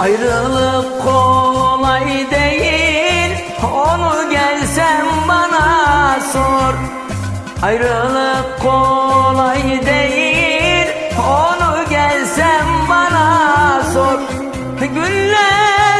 Ayrılık kolay değil. Onu gelsen bana sor. Ayrılık kolay değil. Onu gelsen bana sor. Günlerim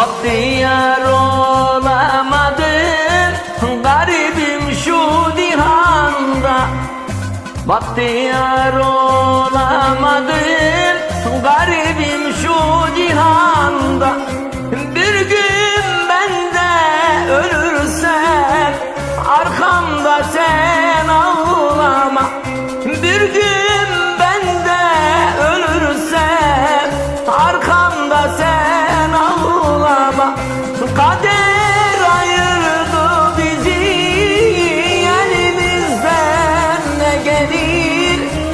Bahtiyar olamadım Garibim şu dihanda. Bahtiyar olamadım Garibim